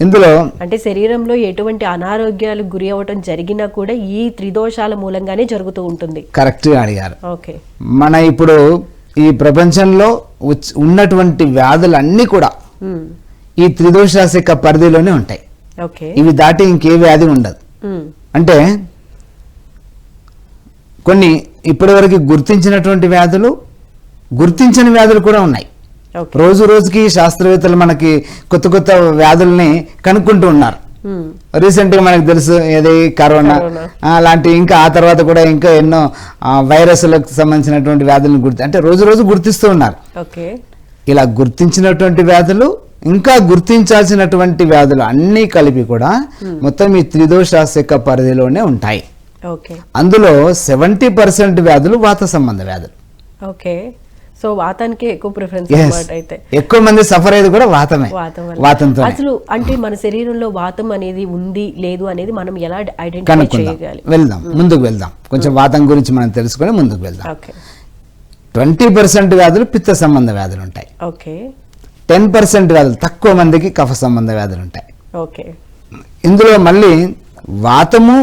ఇందులో అంటే శరీరంలో ఎటువంటి అనారోగ్యాలు గురి అవ్వటం జరిగినా కూడా ఈ త్రిదోషాల మూలంగానే జరుగుతూ ఉంటుంది. కరెక్ట్గా అడిగారు. ఓకే. మన ఇప్పుడు ఈ ప్రపంచంలో ఉన్నటువంటి వ్యాధులన్నీ కూడా ఈ త్రిదోషాసిక పరిధిలోనే ఉంటాయి. ఇవి దాటి ఇంకే వ్యాధి ఉండదు. అంటే కొన్ని ఇప్పటివరకు గుర్తించినటువంటి వ్యాధులు గుర్తించని వ్యాధులు కూడా ఉన్నాయి. రోజు రోజుకి శాస్త్రవేత్తలు మనకి కొత్త కొత్త వ్యాధుల్ని కనుక్కుంటూ ఉన్నారు. రీసెంట్గా మనకు తెలుసు ఏది? కరోనా. అలాంటి ఇంకా ఆ తర్వాత కూడా ఇంకా ఎన్నో వైరస్లకు సంబంధించినటువంటి వ్యాధులను గుర్తి అంటే రోజు రోజు గుర్తిస్తూ ఉన్నారు. ఇలా గుర్తించినటువంటి వ్యాధులు ఇంకా గుర్తించాల్సినటువంటి వ్యాధులు అన్నీ కలిపి కూడా మొత్తం ఈ త్రిదోషాసిక పరిధిలోనే ఉంటాయి. ఓకే అందులో సెవెంటీ పర్సెంట్ వ్యాధులు వాత సంబంధ వ్యాధులు. ఓకే సో వాతానికి ఎక్కువ ప్రిఫరెన్స్. అన్నమాట అయితే. ఎక్కువ మంది సఫర్ అయ్యేది కూడా వాతమే. వాతంతో అసలు అంటే మన శరీరంలో వాతం అనేది ఉంది లేదు అనేది మనం ఎలా ఐడెంటిఫై చేయగలి వెళ్దాం. ముందుకు వెళ్దాం. కొంచెం వాతం గురించి మనం తెలుసుకొని ముందుకు వెళ్దాం. ఓకే. ట్వంటీ పర్సెంట్ వ్యాధులు పిత్త సంబంధ వ్యాధులు ఉంటాయి. ఓకే. టెన్ పర్సెంట్ వ్యాధులు తక్కువ మందికి కఫ సంబంధ వ్యాధులు ఉంటాయి. ఓకే. ఇందులో మళ్ళీ వాతము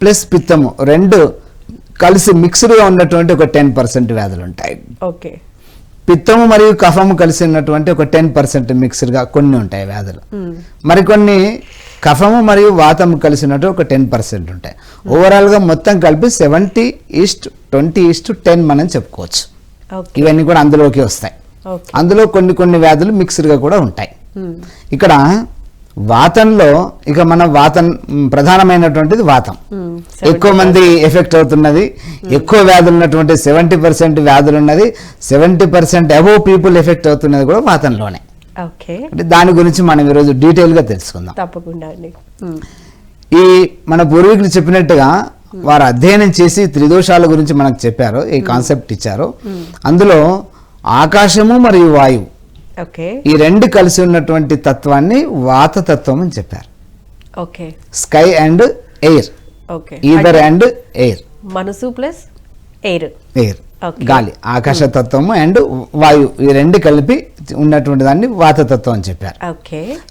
ప్లస్ పిత్తము రెండు కలిసి మిక్స్డ్గా ఉన్నటువంటి ఒక టెన్ పర్సెంట్ వ్యాధులు ఉంటాయి. ఓకే. పిత్తము మరియు కఫము కలిసి ఉన్నటువంటి ఒక టెన్ పర్సెంట్ మిక్స్డ్గా కొన్ని ఉంటాయి వ్యాధులు. మరికొన్ని కఫము మరియు వాతము కలిసినట్టు ఒక టెన్ పర్సెంట్ ఉంటాయి. ఓవరాల్గా మొత్తం కలిపి seventy east twenty east ten మనం చెప్పుకోవచ్చు. ఇవన్నీ కూడా అందులోకి వస్తాయి. అందులో కొన్ని కొన్ని వ్యాధులు మిక్స్డ్గా కూడా ఉంటాయి. ఇక్కడ వాతంలో ఇక మన వాతం ప్రధానమైనటువంటిది వాతం. ఎక్కువ మంది ఎఫెక్ట్ అవుతున్నది. ఎక్కువ వ్యాధులు ఉన్నటువంటి సెవెంటీ పర్సెంట్ వ్యాధులు ఉన్నది seventy percent above people effect అవుతున్నది కూడా వాతంలోనే. ఓకే. అంటే దాని గురించి మనం ఈరోజు డీటెయిల్గా తెలుసుకుందాం. తప్పకుండా అండి. ఈ మన పూర్వీకులు చెప్పినట్టుగా వారు అధ్యయనం చేసి త్రిదోషాల గురించి మనకు చెప్పారు ఈ కాన్సెప్ట్ ఇచ్చారు. అందులో ఆకాశము మరియు వాయువు ఈ రెండు కలిసి ఉన్నటువంటి తత్వాన్ని వాత తత్వం అని చెప్పారు. Okay. Sky and air ether and air మనసు ప్లస్ ఎయిర్. ఎయిర్. గాలి ఆకాశ తత్వము అండ్ వాయువు ఈ రెండు కలిపి ఉన్నటువంటి దాన్ని వాతతత్వం అని చెప్పారు.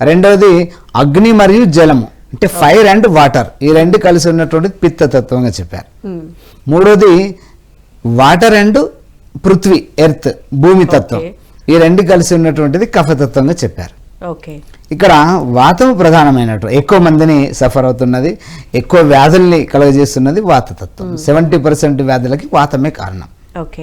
రెండవది అగ్ని మరియు జలము. అంటే ఫైర్ అండ్ వాటర్ ఈ రెండు కలిసి ఉన్నటువంటి పిత్తతత్వంగా చెప్పారు. మూడోది వాటర్ అండ్ పృథ్వీ ఎర్త్ భూమి తత్వం. ఈ రెండు కలిసి ఉన్నటువంటిది కఫతత్వంగా చెప్పారు. ఓకే. ఇక్కడ వాతము ప్రధానమైనట్టు ఎక్కువ మందిని సఫర్ అవుతున్నది ఎక్కువ వ్యాధుల్ని కలుగజేస్తున్నది వాతతత్వం. సెవెంటీ పర్సెంట్ వ్యాధులకి వాతమే కారణం. ఓకే.